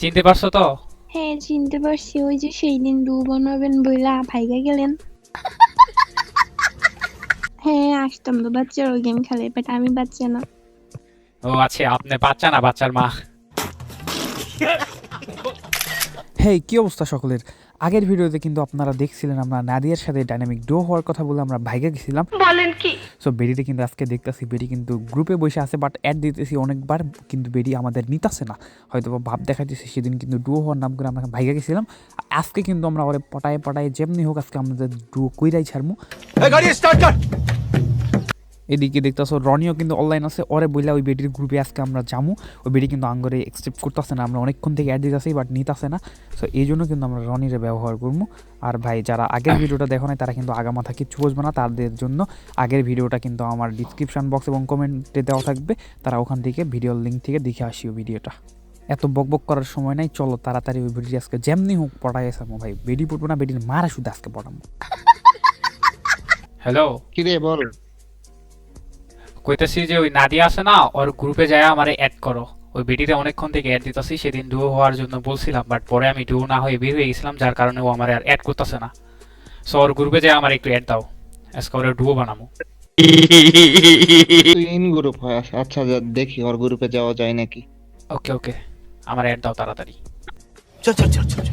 চিনতে পারছ তো? হ্যাঁ চিনতে পারছি। ওই যে সেই দিন ডু বানাবেন বইলা ভাইগা গেলেন। হ্যাঁ আসতাম তো বাচ্চার ওই গেম খেলে বাট আমি বাচ্চা না। ও আছে আপনি বাচ্চা না বাচ্চার মা? হেই কি অবস্থা সকলের? আগের ভিডিওতে কিন্তু আপনারা দেখছিলেন আমরা নাদিয়ার সাথে ডাইনামিক ডো হওয়ার কথা বলে আমরা ভাইগা গেছিলাম। বলেন কি? সো বেরিতে কিন্তু আজকে দেখতেছি বেরি কিন্তু গ্রুপে বসে আছে বাট অ্যাড দিতেছি অনেকবার কিন্তু বেরি আমাদের নিতাছে না। হয়তো বা ভাব দেখাইতেছে সেদিন কিন্তু ডুও হওয়ার নাম করে আমরা ভাইগা গেছিলাম। আজকে কিন্তু আমরা ওরে পটায় পটায় যেমনি হোক আজকে আমাদের ডুও কইরাই ছাড়মু। এদিকে দেখতেছো রনিও কিন্তু অনলাইন আছে। ওরে বইলা ওই বেডির গ্রুপে আজকে আমরা যামু। ওই বেডি কিন্তু আঙ্গরে অ্যাকসেপ্ট করতেছে না। আমরা অনেকক্ষণ থেকে অ্যাড দিতেছি বাট নিতেছে না। সো এই জন্য কিন্তু আমরা রনিরে ব্যবহার করব আর ভাই যারা আগের ভিডিওটা দেখো নাই তারা কিন্তু আগা মাথা কিচ্ছু বুঝবে না। তাদের জন্য আগের ভিডিওটা কিন্তু আমার ডিসক্রিপশন বক্স এবং কমেন্টে দেওয়া থাকবে। তারা ওখান থেকে ভিডিওর লিঙ্ক থেকে দেখে আসিও ভিডিওটা। এত বকবক করার সময় নাই। চলো তাড়াতাড়ি ওই ভিডিও আজকে যেমনি হোক পড়াই আসামো ভাই। বেডি পড়ব না বেডির মারা শুধু আজকে পড়াবো হ্যালো কিরে বল। কইতেছি যে ওই নাদিয়া আছে না ওর গ্রুপে যায় আমারে অ্যাড করো। ওই বিডিতে অনেকক্ষণ থেকে অ্যাড দিতেছি সেদিন ডুও হওয়ার জন্য বলছিলাম বাট পরে আমি ডুও না হয়ে বের হয়ে গেছিলাম যার কারণে ও আমার আর অ্যাড করতেছে না। সো ওর গ্রুপে যায় আমার একটু অ্যাড দাও। আজকে ওরা ডুও বানামো। ইন গ্রুপ হয় আচ্ছা, আচ্ছা দেখি ওর গ্রুপে যাওয়া যায় নাকি? ওকে ওকে আমার অ্যাড দাও তাড়াতাড়ি। চল চল চল চল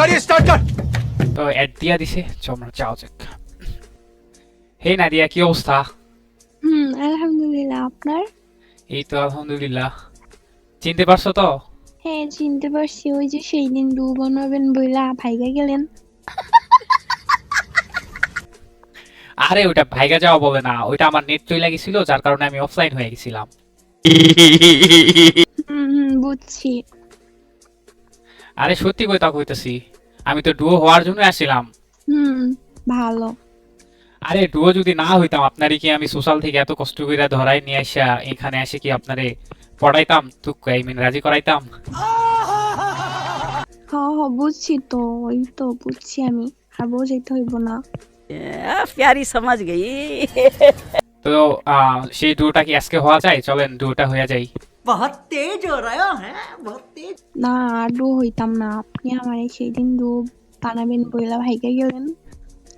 গাড়ি স্টার্ট কর। তো অ্যাড দিয়া দিছে চল যাও চেক হে নাদিয়া কি অবস্থা? হুম আলহামদুলিল্লাহ আপনার? এই তো আলহামদুলিল্লাহ। চিনতে পারছ তো? হ্যাঁ চিনতে পারছি। ওই যে সেই দিন ডু বানাবেন বইলা ভাইগা গেলেন। আরে ওটা ভাইগা যাওয়া বলে না। ওইটা আমার নেট চলে গেছিল যার কারণে আমি অফলাইন হয়ে গেছিলাম। হুম বুঝছি। আরে সত্যি কথা কইতেছি। আমি তো ডুও হওয়ার জন্য আসছিলাম। হুম ভালো। আরে ডুও যদি না হইতাম আপনারই কি আমি সোশ্যাল থেকে এত কষ্ট করে ধরাই নিয়ে আসা এখানে এসে কি আপনারে পড়াইতাম? তুক আই মিন রাজি করাইতাম? হ্যাঁ হ্যাঁ বুঝছি তো ওই তো বুঝছি আমি। আর বোঝাইতে হইব না। প্যারি সমাজ গেই। তো সেই ডুটা কি আজকে হওয়া যায়? চলেন ডুটা হয়ে যাই। বহুত তেজ হো রহা হ্যাঁ বহুত তেজ। না ডু হইতাম না। আপনি আমারে সেই দিন ডু বানাবেন বইলা ভাইকে গেলেন।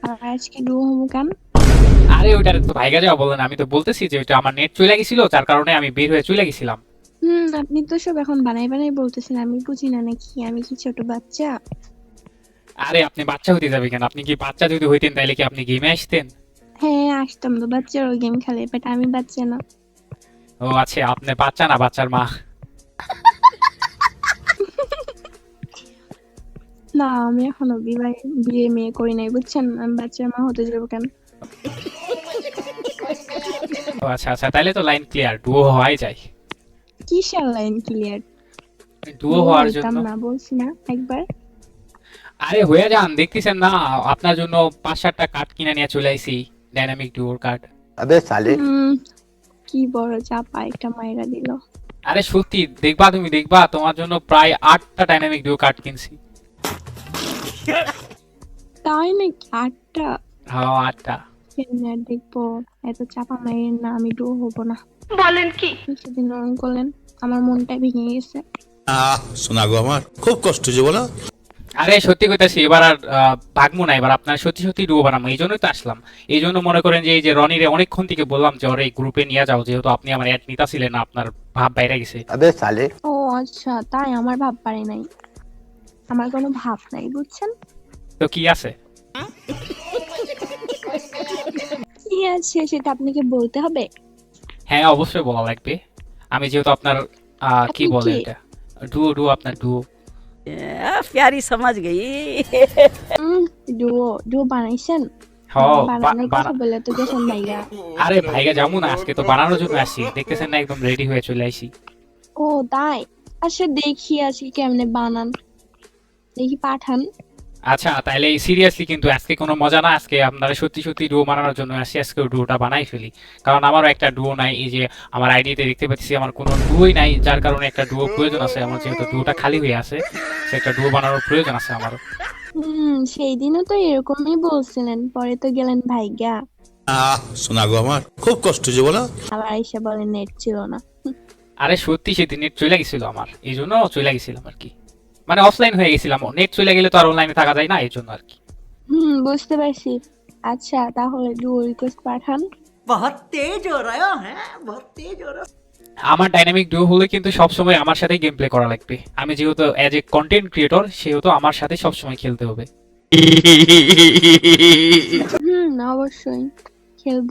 আর আজকে ডু হব কেন? আরে ওইটা তো ভাইগা যাওয়া বলেন আমি তো বলতেছি যে ওইটা আমার নেট চলে গেছিল যার কারণে আমি বের হয়ে চলে গেছিলাম। হুম আপনি তো সব এখন বানাই বানাই বলতেছেন আমি বুঝি না নাকি আমি কি ছোট বাচ্চা? আরে আপনি বাচ্চা হইতে যাবে কেন? আপনি কি বাচ্চা যদি হইতেন তাইলে কি আপনি গেমে আসতেন? হ্যাঁ আসতাম তো বাচ্চার ওই গেম খেলে বাট আমি বাচ্চা না। ও আচ্ছা আপনি বাচ্চা না বাচ্চার মা? না আমি এখনও বিবাহ বিয়ে মেয়ে করি নাই বুঝছেন? মা হতে যাব কেন? আচ্ছা আচ্ছা তাহলে তো লাইন ক্লিয়ার হওয়াই যায়। লাইন ক্লিয়ার হওয়ার জন্য। না বলছি না একবার। আরে হয়ে যান দেখতেছেন না আপনার জন্য পাঁচ সাতটা কার্ড কিনে নিয়ে চলে আইছি ডাইনামিক ডুওর কার্ড আবে সালে কি বড় চাপা একটা মাইরা দিল। আরে সত্যি দেখবা তুমি দেখবা তোমার জন্য প্রায় আটটা ডাইনামিক ডুও কার্ড কিনছি। তাই নাকি আটটা। হ্যাঁ আটটা। ম্যাট দেখব এত চাপা মায়ের না আমি ডো হব না। বলেন কি? সেদিন রং করলেন আমার মনটা ভেঙে গেছে। আহ শোনা আমার খুব কষ্ট যে বলো। আরে সত্যি কইতাছি এবার আর ভাগমো না এবার আপনার সত্যি সত্যি ডুবো বানাম এই জন্যই তো আসলাম। এই জন্য মনে করেন যে এই যে রনিরে অনেকক্ষণ থেকে বললাম যে ওর এই গ্রুপে নিয়ে যাও যেহেতু আপনি আমার অ্যাড নিতাছিলেন ছিলেন আপনার ভাব বাইরে গেছে। আবে সালে। ও আচ্ছা তাই আমার ভাব পারে নাই। আমার কোনো ভাব নাই বুঝছেন? তো কি আছে? কি আছে সেটা আপনাকে বলতে হবে? হ্যাঁ অবশ্যই বলা লাগবে। আমি যেহেতু আপনার কি বলে এটা? ডুও ডুও আপনার ডুও প্যারি সমাজ গেই। ডুও ডুও বানাইছেন? আরে ভাইগা যাব না আজকে তো বানানোর জন্য আসি। দেখতেছেন না একদম রেডি হয়ে চলে আসি। ও তাই? আচ্ছা দেখি আজকে কেমনে বানান। দেখি পাঠান। আচ্ছা তাইলে সিরিয়াসলি কিন্তু আজকে কোনো মজা না? আজকে আপনারা সত্যি সত্যি ডুও বানানোর জন্য আসি আজকে ডুওটা বানাই ফেলি। কারণ আমারও একটা ডুও নাই। এই যে আমার আইডিতে দেখতে পাচ্ছি আমার কোনো ডুয়োই নাই। যার কারণে একটা ডুও প্রয়োজন আছে। আমার যেহেতু ডুওটা খালি হয়ে আছে সে একটা ডুও বানানোর প্রয়োজন আছে আমারও হুম সেই দিনও তো এরকমই বলছিলেন। পরে তো গেলেন ভাইগা। আহ শোনা গো আমার। খুব কষ্ট যে বলো। আবার এসে বলেন নেট ছিল না। আরে সত্যি সেদিন নেট চলে গেছিল আমার। এই জন্য চলে গেছিলাম আর কি। মানে অফলাইন হয়ে গেছিলাম নেট চলে গেলে তো আর অনলাইনে থাকা যায় না এই জন্য আর কি। হুম বুঝতে পারছি। আচ্ছা তাহলে দু রিকোয়েস্ট পাঠান। বহুত তেজ হো রহা হ্যাঁ বহুত তেজ হো রহা। আমার ডাইনামিক ডুও হলে কিন্তু সবসময় আমার সাথে গেম প্লে করা লাগবে। আমি যেহেতু অ্যাজ এ কন্টেন্ট ক্রিয়েটর সেহেতু আমার সাথে সবসময় খেলতে হবে। হুম অবশ্যই। খেলব।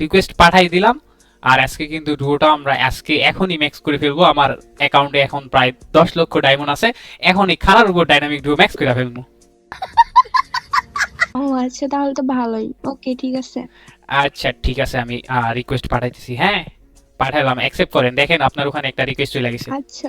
রিকোয়েস্ট পাঠাই দিলাম। আর আজকে কিন্তু ডুয়োটা আমরা আজকে এখনই ম্যাক্স করে ফেলব। আমার অ্যাকাউন্টে এখন প্রায় দশ লক্ষ ডায়মন্ড আছে। এখনই খারার উপর ডাইনামিক ডুও ম্যাক্স করে ফেলব। ও আচ্ছা তাহলে তো ভালোই। ওকে ঠিক আছে। আচ্ছা ঠিক আছে আমি রিকোয়েস্ট পাঠাইতেছি। হ্যাঁ পাঠালাম অ্যাকসেপ্ট করেন। দেখেন আপনার ওখানে একটা রিকোয়েস্ট চলে গেছে। আচ্ছা।